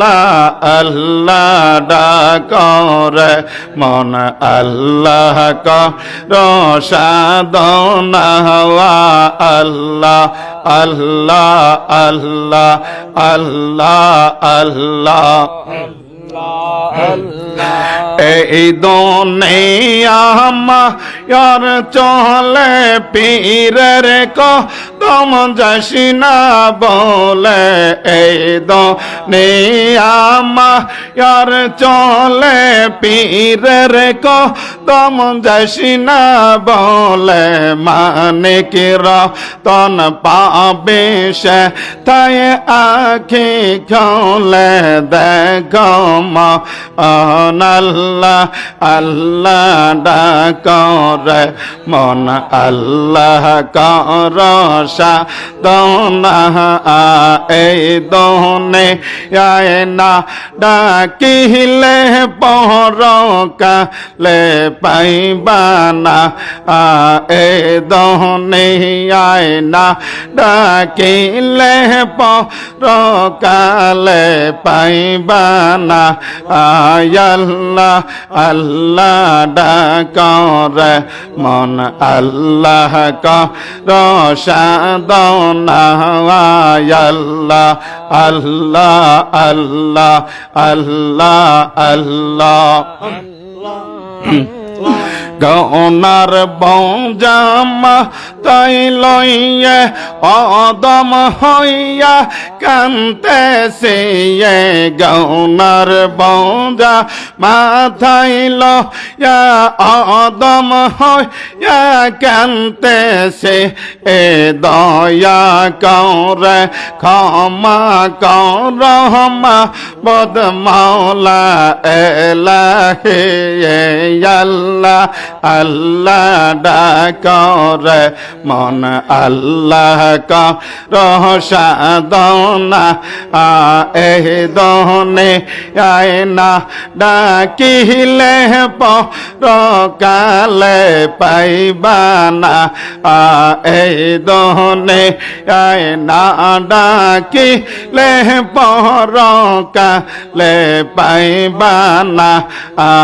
আল্লাহ আল্লাহ ডাকরে মন আল্লাহ কর আল্লাহ আল্লাহ আল্লাহ আল্লাহ আল্লাহ আল্লাহ এই দুনিয়ার চলে পীরের কদম যাসিনা বলে। এই দুনিয়ার চলে পীরের কদম যাসিনা বলে। মানে কির তন পাবে সে, তাই আখি খলে দেখ আল্লাহ আল্লাহ ডাকরে। মন আল্লাহ কর সাদনা এই দনে আয় না ডাকিলে পরকালে পাইবানা এ দনে আয় না ডাকিলে পরকালে পাইবানা আয়াল্লাহ আল্লাহ ডাকরে মন আল্লাহ রসাদনা আল্লাহ আল্লাহ আল্লাহ আল্লাহ। আল্লাহ। গনার বজামা তাই লইয়ে অদম হইয়া কান্তে সে গনার বজা মাথাই লইয়া অদম হইয়া কান্তে সে এ দয়া করে, ক্ষমা কর বদ মাওলা এলাহে আল্লাহ। আল্লাহ ডাকরে মন আল্লাহ রহসাদনা এহ দনে আয়না ডাকিলে পরকালে পাইবানা এই দনে আয়না ডাকিলে পরকালে পাইবানা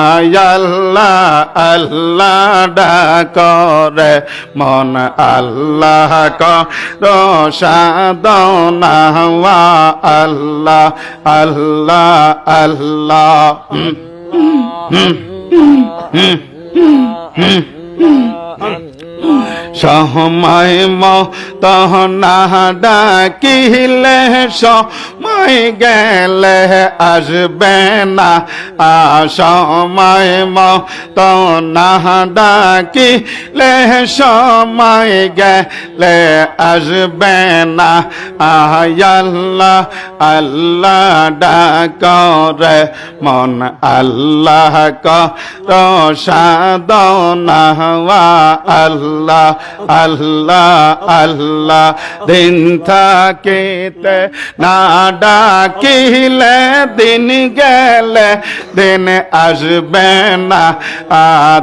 আয়াল্লাহ আল্লাহ ডাকরে মন আল্লাহ রসাদনা আল্লাহ আল্লাহ আল্লাহ হুম, হুম, হুম, হুম, হুম। সময় মতনা ডাকিলে সময় গেলে আসবে না। সময় মতনা ডাকিলে সময় গেলে আসবে না। আল্লাহ আল্লাহ ডাকরে মন, আল্লাহ কর সাদনা আল্লাহ আল্লাহ আল্লাহ দিন থাকিতে না ডাকিলে, দিন গেলে দিন আসবে না।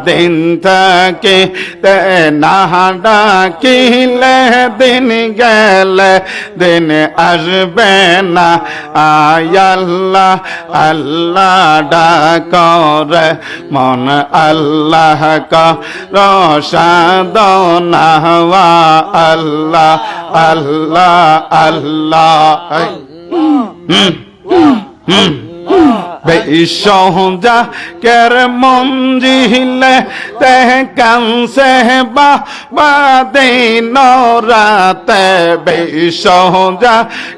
দিন থাকিতে না ডাকিলে, দিন গেলে দিন আসবে না। আয়াল্লাহ আল্লাহ ডাকরে, মন আল্লাহ রসাদনা আল্লাহ আল্লাহ আল্লাহ হুম হুম। বেশা কের মঞ্জিলে তে কাংসে বা বাদিন রাতে বেশা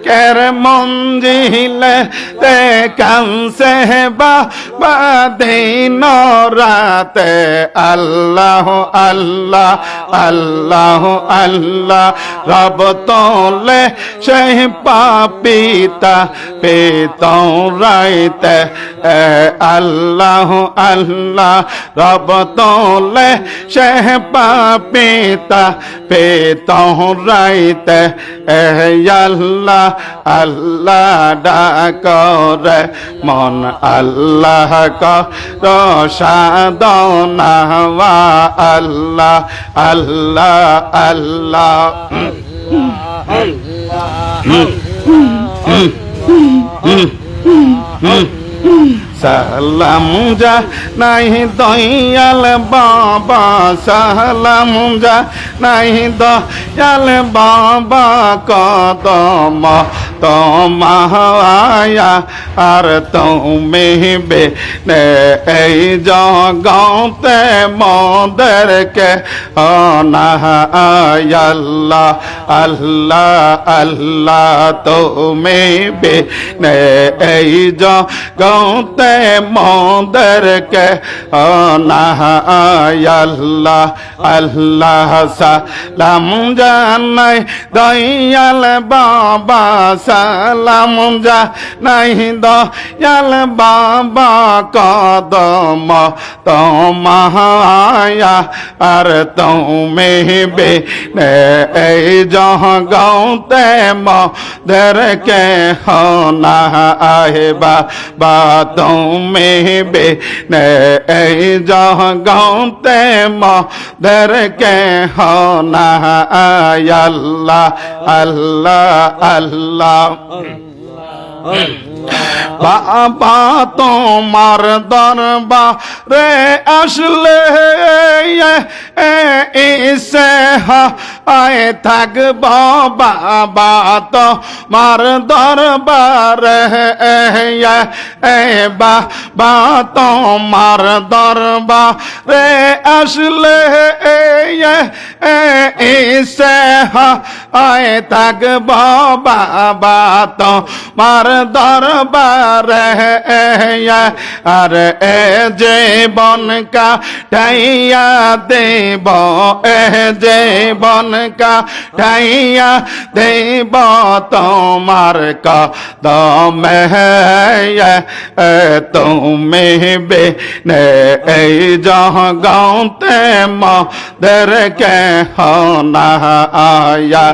কের মঞ্জিলে তে কাংসে বা বাদিন রাতে আল্লাহ আল্লাহ আল্লাহ আল্লাহ রব তোলে সেই পাপিতা পেতং রাইতে এ আল্লাহ আল্লাহ রব তোলে সে পেতং রাইতে। এ আল্লাহ আল্লাহ ডাকরে মন আল্লাহ কর সাদনা আল্লাহ আল্লাহ আল্লাহ হুম হুম হুম সালাম যা নাই দয়াল বাবা সালাম যা নাই দয়াল বাবা কদম তোমায়া আর তুমি বে এই জগতে মদরকে অনায়াল্লাহ আল্লাহ আল্লাহ তুমি বে এই জগতে মদরকে অনায়াল্লাহ আল্লাহ, সালাম জানাই দয়াল বাবা সালাম জানাই দয়াল বাবা কদম তোমায়া আর তুমি বে এই জগতে মদের কে হনা আহেবা বা তুমি বে এই জগতে মদের কে হনা আল্লাহ আল্লাহ আল্লাহ বাবা তোমার দরবারে আসলে এসে আয় থাকব বাবা তোমার দরবারে। বাবা তোমার দরবারে আসলে এসে আয় থাকব বাবা তোমার দরবারে আর এ জীবন কা ঠাইয়া দেব এ জীবন কা ঠাইয়া দেব তোমার কদমে তুমি বে এই জগতে মদের কে হনা আয়া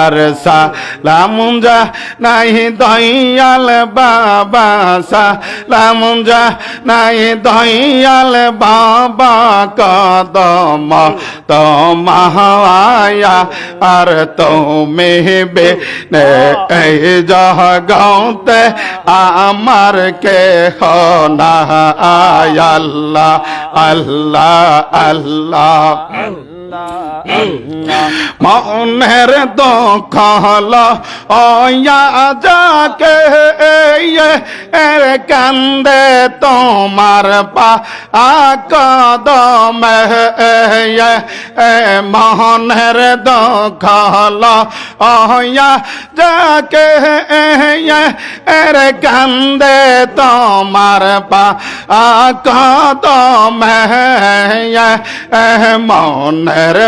আর সালাম যা নাই দয়াল বাবা, সালাম যা নাই দয়াল বাবা, কদম তোমায়া আর তুমি বে জগতে আমার কে হনা আল্লাহ আল্লাহ আল্লাহ। মনের দুঃখ হল অয়া যাকে এর কান্দে তোমার পা কদম মনের দুঃখ হল অয়া যাকে এর কান্দে তোমার পা কদম মনের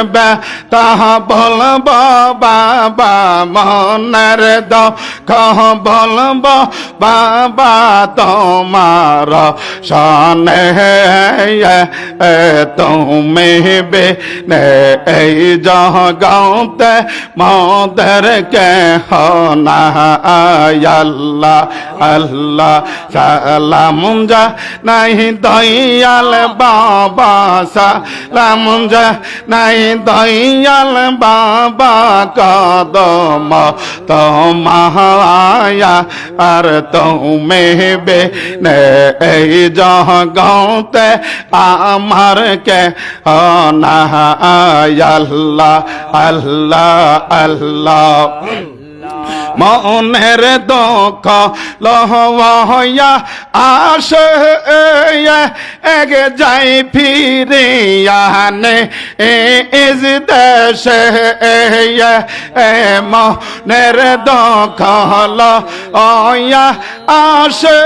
তাহা বলব বাবা, মনের কহ বলব বাবা, তোমার সনে তুমি বে এই জগতে মদের কে হনা আল্লাহ। আল্লাহ সালাম যা নাই দয়াল বাবা সালাম যা নাই দয়াল বাবা কদম তোমায়া আর তুমি বে এই জগতে আমার কে না আল্লাহ আল্লাহ আল্লাহ মনের দুঃখ লহয়া আসে এক যাই ফিরিয়ানে ইস দেশে মনের দুঃখ লহয়া আসে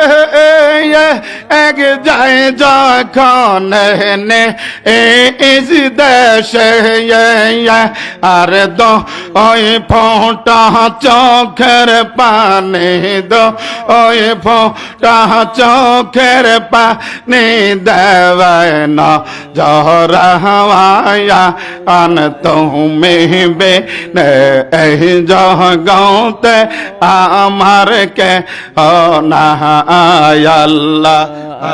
এক যাই যখন ইস দেশে আর দো ওই ফোটা চোখের পানি দো, ওই ফোটা চোখের পানি দেবে না। জহরা হওয়ায়া আন তুমি বে এই জগতে আমার কে ও না আল্লাহ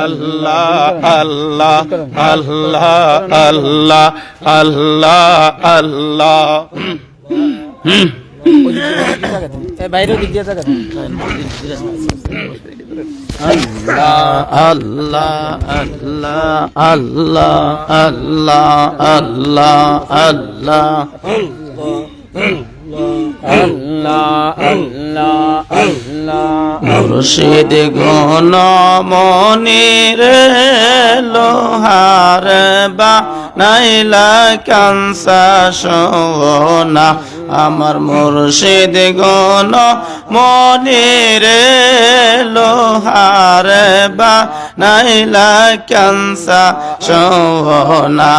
আল্লাহ আল্লাহ আল্লাহ আল্লাহ আল্লাহ আল্লাহ। গুণ মনির লোহার বা নাইলা কাংসা সোনা আমার মুর্শিদ গণ মনির লোহার বা নাইলা কাংসা সোনা